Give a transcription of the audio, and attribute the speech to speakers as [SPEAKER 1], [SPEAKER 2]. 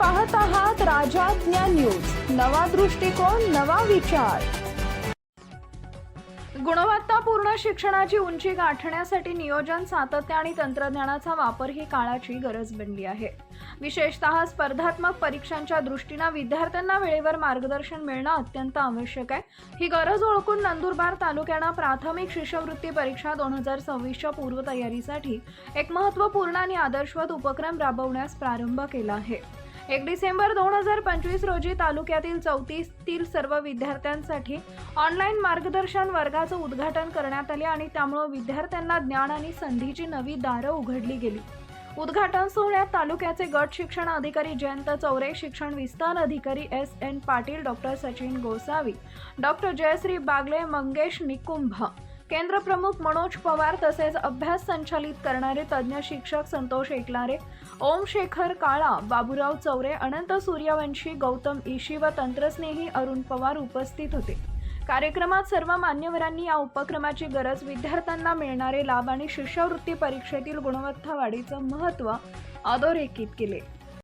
[SPEAKER 1] पाहत आहात राजाज्ञा न्यूज. नवा दृष्टिकोन नवा विचार. गुणवत्तापूर्ण शिक्षणाची उंची गाठण्यासाठी नियोजन सातत्य आणि तंत्रज्ञानाचा वापर ही काळाची गरज बनली आहे. विशेषतः स्पर्धात्मक परीक्षांच्या दृष्टीनं विद्यार्थ्यांना वेळेवर मार्गदर्शन मिळणं अत्यंत आवश्यक आहे. ही गरज ओळखून नंदुरबार तालुक्यानं प्राथमिक शिष्यवृत्ती परीक्षा दोन हजार सव्वीसच्या पूर्वतयारीसाठी एक महत्त्वपूर्ण आणि आदर्शवत उपक्रम राबवण्यास प्रारंभ केला आहे. एक डिसेंबर दोन हजार पंचवीस रोजी तालुक्यातील चौतीसतील सर्व विद्यार्थ्यांसाठी ऑनलाईन मार्गदर्शन वर्गाचं उद्घाटन करण्यात आले आणि त्यामुळं विद्यार्थ्यांना ज्ञान आणि संधीची नवी दारं उघडली गेली. उद्घाटन सोहळ्यात तालुक्याचे गट शिक्षण अधिकारी जयंत चौरे शिक्षण विस्तार अधिकारी S N Patil doctor Sachin Gosavi doctor Jayashree Bagle Mangesh Nikumbh केंद्र प्रमुख मनोज पवार तसेच अभ्यास संचालित करणारे तज्ज्ञ शिक्षक संतोष एकलारे ओम शेखर काळा बाबूराव चौरे अनंत सूर्यवंशी गौतम ईशी व तंत्रस्नेही अरुण पवार उपस्थित होते. कार्यक्रमात सर्व मान्यवरांनी या उपक्रमाची गरज विद्यार्थ्यांना मिळणारे लाभ आणि शिष्यवृत्ती परीक्षेतील गुणवत्ता वाढीचं महत्त्व अधोरेखित केले.